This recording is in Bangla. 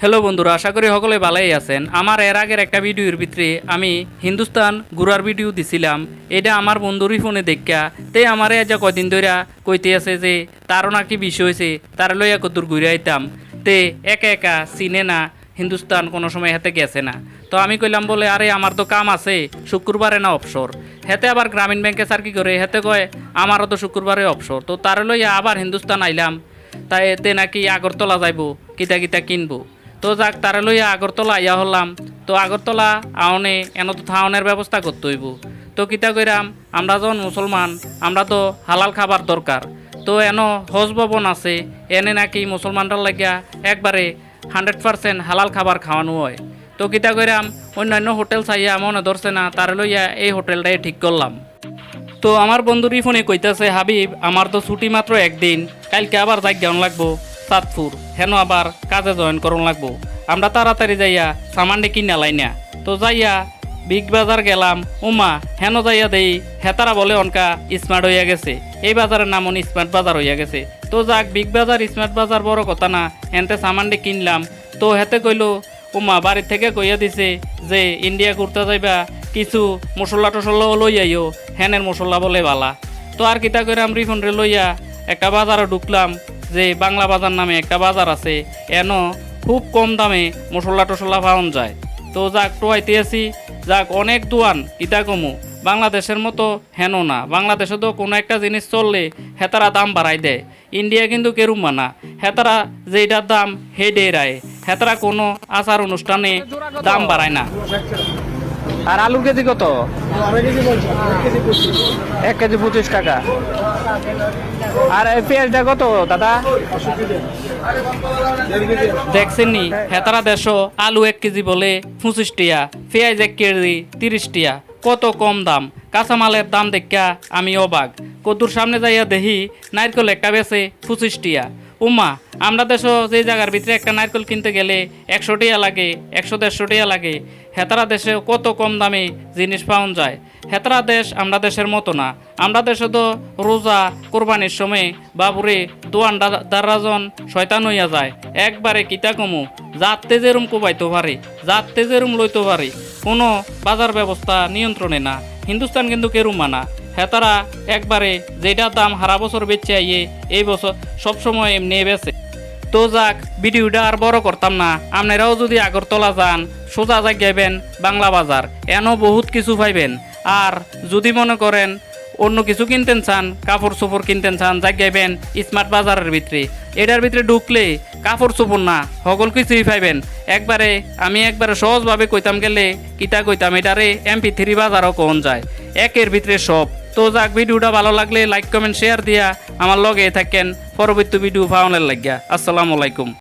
হ্যালো বন্ধুরা, আশা করি সকলে ভালোই আছেন। আমার এর আগের একটা ভিডিওর ভিতরে আমি হিন্দুস্তান ঘুরার ভিডিও দিছিলাম। এটা আমার বন্ধুরই ফোনে দেখা তে আমারে আজ কদিন ধরে কইতে আছে যে, তারও নাকি বিষয় হয়েছে তার লইয়া কতদূর ঘুরে আইতাম। তে একা একা চিনে না, হিন্দুস্তান কোনো সময় হাতে গেছে না। তো আমি কইলাম বলে, আরে আমার তো কাম আছে, শুক্রবারে না অবসর। হেতে আবার গ্রামীণ ব্যাংকে স্যার কি করে হেতে কয়, আমারও তো শুক্রবারে অবসর। তো তার লইয়া আবার হিন্দুস্তান আইলাম। তাই এতে নাকি আগরতলা যাইব, কিতা কিতা কিনবো। তো যাক, তারা লইয়া আগরতলা আইয়া হলাম। তো আগরতলা আওনে এন তো থাওনের ব্যবস্থা করতে হইব। তো কিতা কইরাম, আমরা যখন মুসলমান, আমরা তো হালাল খাবার দরকার। তো এন হজ ভবন আছে, এনে নাকি মুসলমানরা লাগিয়া একবারে হান্ড্রেড পার্সেন্ট হালাল খাবার খাওয়ানো হয়। তো কিতা কইরাম, অন্যান্য হোটেল চাইয়া মনে ধরছে না, তার লইয়া এই হোটেলটাই ঠিক করলাম। তো আমার বন্ধুরই ফোনে কইতাছে, হাবিব, আমার তো ছুটি মাত্র একদিন, কালকে আবার যাই গেন লাগবো। চাঁদপুর হেন আবার কাজে জয়েন করুন লাগবো। আমরা তাড়াতাড়ি যাইয়া সামানডে কিনা লাই না তো যাইয়া বিগ বাজার গেলাম। উমা, হেন যাইয়া দেই। হেতারা বলে অনকা স্মার্ট হইয়া গেছে। এই বাজারের নাম অন স্মার্ট বাজার হইয়া গেছে। তো যাক, বিগ বাজার স্মার্ট বাজার বড় কথা না। হেনতে সামানডে কিনলাম। তো হেতে কইলো, উমা বাড়ির থেকে কইয়া দিছে যে ইন্ডিয়া ঘুরতে যাইবা। কিছু মশলা টসলাও লই আইও। হেনের মশলা বলে বালা। তো আর কিতা করে আমি রিফন্ডে লইয়া একটা বাজারে ঢুকলাম। যে বাংলা বাজার নামে একটা বাজার আছে, এন খুব কম দামে মশলা টসলা পাওয়া যায়। তো যাক টোয়াইতে আছি যাক, অনেক দোয়ান কিতা কমু। বাংলাদেশের মতো হেন না। বাংলাদেশে তো কোনো একটা জিনিস চললে হেতারা দাম বাড়াই দেয়। ইন্ডিয়া কিন্তু কেরুম মানা হেতারা যেটার দাম হে রায়। হেতারা কোনো আচার অনুষ্ঠানে দাম বাড়ায় না। আর আলুর কেজি কত? এক কেজি পঁচিশ টাকা। আর পেঁয়াজটা কত দাদা? দেখছেননি? হেতারা দেশো আলু এক কেজি বলে পঁচিশ টিয়া, পেঁয়াজ এক কেজি তিরিশ টিয়া। কত কম দাম? কাঁচামালের দাম দেখা আমি অবাক। কদ্দুর সামনে যাইয়া দেখি নারকেল একটা বেছে পঁচিশ টিয়া। উমা আমরা দেশও যে জায়গার ভিতরে একটা নারকেল কিনতে গেলে একশো টিয়া লাগে, একশো দেড়শো টিয়া লাগে। হেতারা দেশে কত কম দামে জিনিস পাওয়া যায়? হেতারা দেশ আমরা দেশের মতো না। আমরা দেশে তো রোজা, কোরবানির সময় বাবুরে দোয়ান দারাজন শয়তান হইয়া যায়। একবারে কিতা কমু? যাতে তেজেরুম কোবাইতে পারে যাতে তেজেরুম লইতে পারে কোনো বাজার ব্যবস্থা নিয়ন্ত্রণে না, হিন্দুস্তান কিন্তু কেরুম মানা। হেতারা একবারে যেটা দাম হারা বছর বেচে আইয়ে এই বছর সবসময় এমনি বেছে তো যাক, ভিডিওটা আর বড় করতাম না। আপনারাও যদি আগরতলা যান, সোজা যাইবেন বাংলা বাজার। এনও বহুত কিছু পাইবেন। আর যদি মনে করেন অন্য কিছু কিনতেন চান, কাপড় চোপড় কিনতেন চান যাইবেন স্মার্ট বাজারের ভিতরে। এটার ভিতরে ঢুকলে কাপড় চোপড় না, সকল কিছুই পাইবেন। একবারে আমি একবারে সহজভাবে কইতাম গেলে কিতা কইতাম, এটারে এমপি থ্রি বাজারও কখন যায়। একের ভিতরে সব। তো যাক, ভিডিওটা ভালো লাগলে লাইক কমেন্ট শেয়ার দিয়া আমার লগে থাকেন। পরবর্তী ভিডিও পাওয়ানোর লাগিয়া। আসসালামু আলাইকুম।